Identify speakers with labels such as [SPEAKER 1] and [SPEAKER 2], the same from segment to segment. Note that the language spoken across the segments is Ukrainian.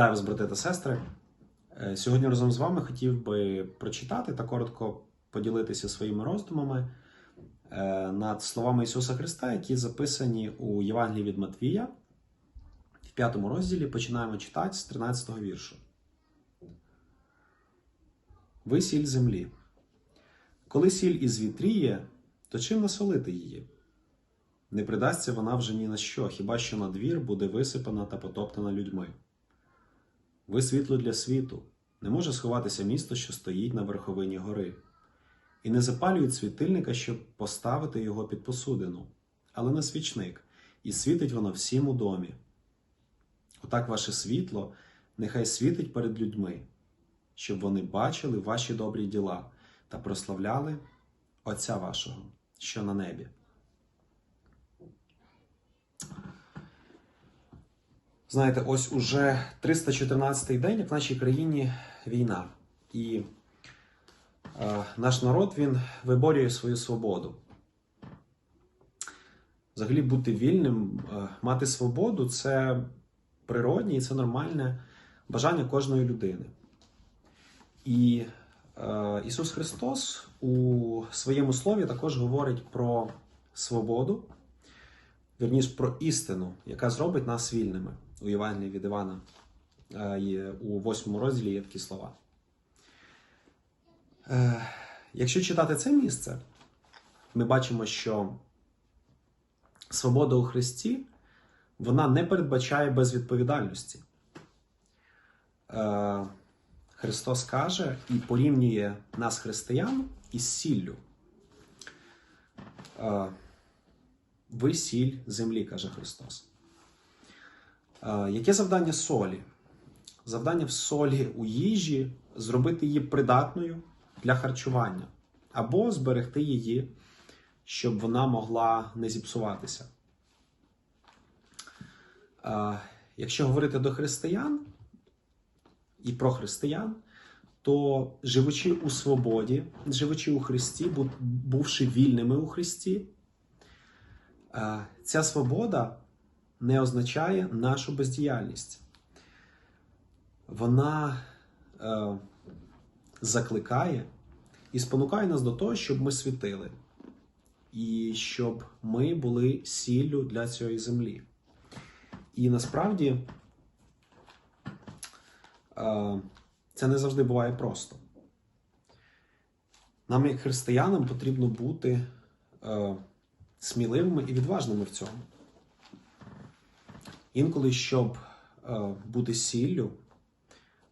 [SPEAKER 1] Вітаю вас, брати та сестри. Е, Сьогодні разом з вами хотів би прочитати та коротко поділитися своїми роздумами е, над словами Ісуса Христа, які записані у Євангелії від Матвія в п'ятому розділі. Починаємо читати з 13 віршу. Ви сіль землі. Коли сіль ізвітріє, то чим насолити її? Не придасться вона вже ні на що, хіба що на двір буде висипана та потоптана людьми. Ви світло для світу. Не може сховатися місто, що стоїть на верховині гори. І не запалюють світильника, щоб поставити його під посудину, але на свічник, і світить воно всім у домі. Отак ваше світло нехай світить перед людьми, щоб вони бачили ваші добрі діла та прославляли Отця вашого, що на небі. Знаєте, ось уже 314-й день, в нашій країні війна. І е, наш народ він виборює свою свободу. Взагалі бути вільним, е, мати свободу це природнє і це нормальне бажання кожної людини. І е, Ісус Христос у своєму слові також говорить про свободу, вірніше про істину, яка зробить нас вільними. У Євангелії від Івана е, у восьмому розділі є такі слова. Е, Якщо читати це місце, ми бачимо, що свобода у Христі вона не передбачає безвідповідальності. Е, Христос каже і порівнює нас, християн, із сіллю. Ви сіль землі, каже Христос. Е, Яке завдання солі? Завдання в солі у їжі зробити її придатною для харчування або зберегти її, щоб вона могла не зіпсуватися. Е, Якщо говорити до християн і про християн, то живучи у свободі, живучи у Христі, бувши вільними у Христі, е, ця свобода не означає нашу бездіяльність. Вона е, закликає і спонукає нас до того, щоб ми світили, і щоб ми були сіллю для цієї землі. І насправді е, це не завжди буває просто. Нам, як християнам, потрібно бути е, сміливими і відважними в цьому. Інколи, щоб е, бути сіллю,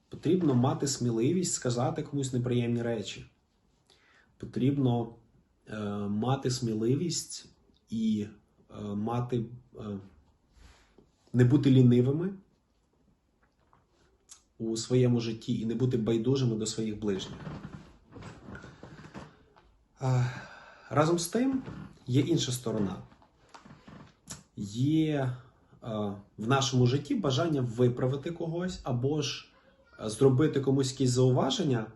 [SPEAKER 1] потрібно мати сміливість сказати комусь неприємні речі. Потрібно е, мати сміливість і е, мати, не бути лінивими у своєму житті і не бути байдужими до своїх ближніх. Разом з тим є інша сторона. Є в нашому житті бажання виправити когось або ж е, зробити комусь якісь зауваження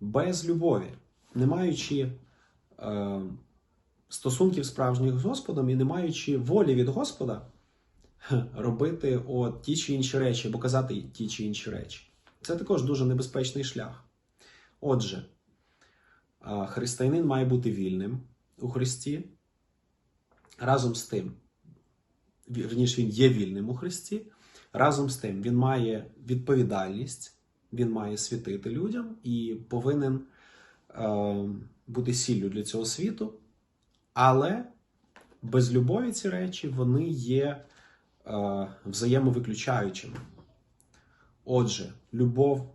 [SPEAKER 1] без любові, не маючи е, стосунків справжніх з Господом і не маючи волі від Господа робити от ті чи інші речі або казати ті чи інші речі. Це також дуже небезпечний шлях. Отже, е, християнин має бути вільним у Христі. Разом з тим, вірніше, він є вільним у Христі. Разом з тим, він має відповідальність, він має світити людям і повинен е, бути сіллю для цього світу. Але без любові ці речі вони є е, взаємовиключаючими. Отже, любов,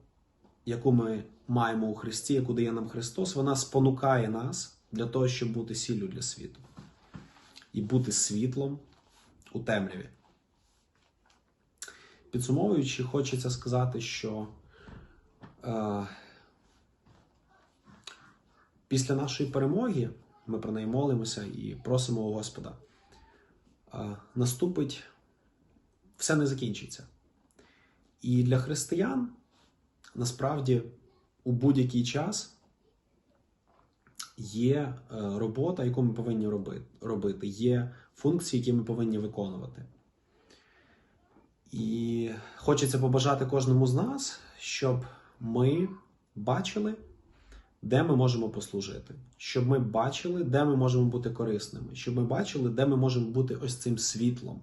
[SPEAKER 1] яку ми маємо у Христі, яку дає нам Христос, вона спонукає нас для того, щоб бути сіллю для світу і бути світлом у темряві. Підсумовуючи, хочеться сказати, що е, після нашої перемоги ми про неї молимося і просимо у Господа. Е, наступить все не закінчиться. І для християн насправді у будь-який час є е, робота, яку ми повинні робити, є функції, які ми повинні виконувати. І хочеться побажати кожному з нас, щоб ми бачили, де ми можемо послужити, щоб ми бачили, де ми можемо бути корисними, щоб ми бачили, де ми можемо бути ось цим світлом,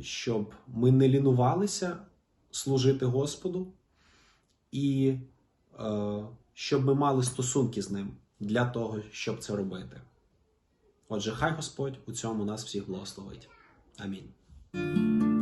[SPEAKER 1] щоб ми не лінувалися служити Господу, і е, щоб ми мали стосунки з ним для того, щоб це робити. Отже, хай Господь у цьому нас всіх благословить. Амінь.